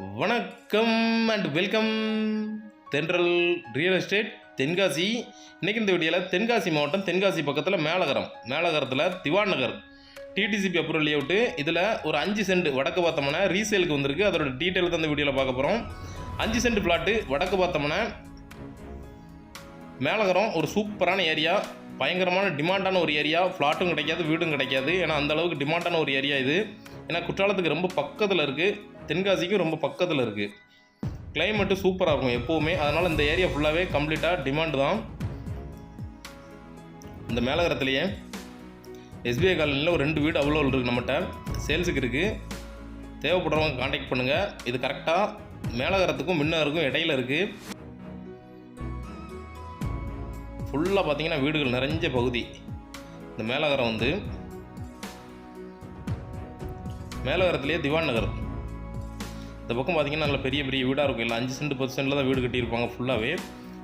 வணக்கம் and welcome Thendral real estate Tenkasi. இன்னைக்கு இந்த வீடியோவில் தென்காசி மாவட்டம் தென்காசி பக்கத்தில் Melagaram. மேலகரத்தில் Diwan Nagar. DTCP approval layout இதில் ஒரு அஞ்சு சென்ட் வடக்கு பார்த்தோம்னா ரீசேலுக்கு வந்திருக்கு. அதோட டீட்டெயில் தான் இந்த வீடியோவில் பார்க்க போகிறோம் அஞ்சு சென்ட் பிளாட்டு வடக்கு பார்த்தோம்னா மேலகரம். ஒரு சூப்பரான ஏரியா பயங்கரமான டிமாண்டான ஒரு ஏரியா ஃப்ளாட்டும் கிடைக்காது வீடும் கிடைக்காது. ஏன்னா அந்தளவுக்கு டிமாண்டான ஒரு ஏரியா இது. ஏன்னா குற்றாலத்துக்கு ரொம்ப பக்கத்தில் இருக்குது தென்காசிக்கும் ரொம்ப பக்கத்தில் இருக்குது கிளைமேட்டு சூப்பராக இருக்கும் எப்போவுமே. அதனால் இந்த ஏரியா ஃபுல்லாகவே கம்ப்ளீட்டாக டிமாண்டு தான். இந்த மேலகரத்துலேயே எஸ்பிஐ காலனியில் ஒரு ரெண்டு வீடு அவ்வளோ இருக்குது நம்மகிட்ட. சேல்ஸுக்கு இருக்குது தேவைப்படுறவங்க காண்டாக்ட் பண்ணுங்கள் இது கரெக்டாக மேலகரத்துக்கும் மின்னருக்கும் இடையில இருக்குது ஃபுல்லாக பார்த்தீங்கன்னா வீடுகள் நிறைஞ்ச பகுதி. இந்த மேலகரம் வந்து மேலகரத்துலேயே திவான் நகர். இந்த பக்கம் பார்த்தீங்கன்னா நல்ல பெரிய பெரிய வீடாக இருக்கும். இல்லை அஞ்சு சென்ட் பத்து சென்டில் தான் வீடு கட்டியிருப்பாங்க ஃபுல்லாகவே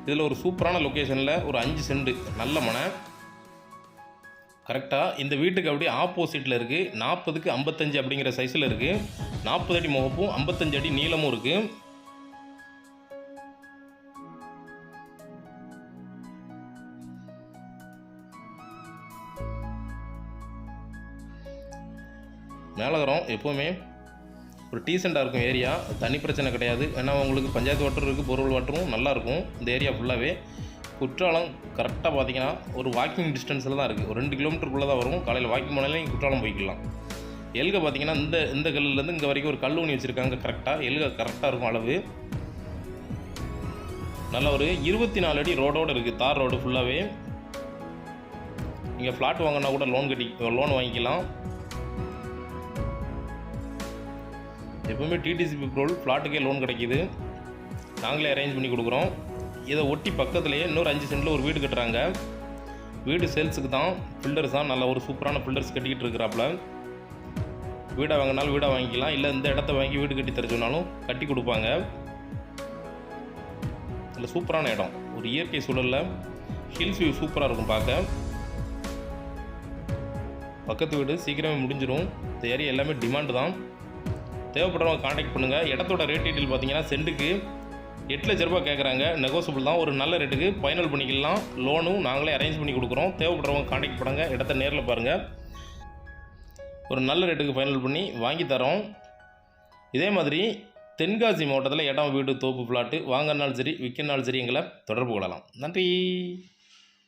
இதில் ஒரு சூப்பரான லொக்கேஷனில் ஒரு அஞ்சு சென்ட். நல்ல மனை. கரெக்டாக இந்த வீட்டுக்கு அப்படியே ஆப்போசிட்டில் இருக்குது நாற்பதுக்கு ஐம்பத்தஞ்சு அப்படிங்கிற சைஸில் இருக்குது நாற்பது அடி முகப்பும் ஐம்பத்தஞ்சு அடி நீளமும் இருக்குது மேலகரம் எப்போவுமே ஒரு டீசெண்டாக இருக்கும் ஏரியா தனி பிரச்சனை கிடையாது. ஏன்னா உங்களுக்கு பஞ்சாயத்து வாட்டர் இருக்குது பொருள் வாட்டரும் நல்லா இருக்கும் இந்த ஏரியா ஃபுல்லாகவே குற்றாலம் கரெக்டாக பார்த்தீங்கன்னா ஒரு வாக்கிங் டிஸ்டன்ஸில் தான் இருக்குது ஒரு ரெண்டு கிலோமீட்டருக்குள்ளே தான் வரும். காலையில் வாக்கிங் போனாலே நீங்கள் குற்றாலம் போய்க்கலாம். எல்க பார்த்தீங்கன்னா இந்த இந்த கல்லுலேருந்து இங்கே வரைக்கும் ஒரு கல் ஒன்று வச்சுருக்காங்க கரெக்டாக எல்க கரெக்டாக இருக்கும் அளவு. நல்ல ஒரு இருபத்தி நாலு அடி ரோடோடு இருக்குது தார் ரோடு ஃபுல்லாகவே நீங்கள் ஃப்ளாட் வாங்கினா கூட லோன் கட்டி லோன் வாங்கிக்கலாம். எப்போவுமே டிடிசிபி ப்ரோல் ஃப்ளாட்டுக்கே லோன் கிடைக்கிது. நாங்களே அரேஞ்ச் பண்ணி கொடுக்குறோம். இதை ஒட்டி பக்கத்துலேயே இன்னொரு அஞ்சு சென்டில் ஒரு வீடு கட்டுறாங்க. வீடு சேல்ஸுக்கு தான். ஃபில்டர்ஸ் தான் நல்ல ஒரு சூப்பரான ஃபில்டர்ஸ் கட்டிக்கிட்டு இருக்கிறாப்புல. வீடை வாங்கினாலும் வீடை வாங்கிக்கலாம். இல்லை இந்த இடத்த வாங்கி வீடு கட்டி தர சொன்னாலும் கட்டி கொடுப்பாங்க. இதில் சூப்பரான இடம். ஒரு இயற்கை சூழலில் ஹில்ஸ் வியூ சூப்பராக இருக்கும் பார்க்க. பக்கத்து வீடு சீக்கிரமே முடிஞ்சிடும் இந்த ஏரியா எல்லாமே டிமாண்டு தான். தேவைப்படுறவங்க காண்டாக்ட் பண்ணுங்கள் இடத்தோட ரேட் டீட்டெயில் பார்த்தீங்கன்னா சென்ட்டுக்கு எட்டு லட்ச ரூபா கேட்குறாங்க நெகோசியபிள் தான். ஒரு நல்ல ரேட்டுக்கு ஃபைனல் பண்ணிக்கலாம். லோனும் நாங்களே அரேஞ்ச் பண்ணி கொடுக்குறோம். தேவைப்படுறவங்க காண்டாக்ட் பண்ணுங்கள் இடத்த நேரில் பாருங்கள் ஒரு நல்ல ரேட்டுக்கு ஃபைனல் பண்ணி வாங்கி தரோம். இதே மாதிரி தென்காசி மாவட்டத்தில் இடம் வீடு தோப்பு பிளாட்டு வாங்கினாலும் சரி விற்கனாலும் சரி எங்களை தொடர்பு கொள்ளலாம். நன்றி.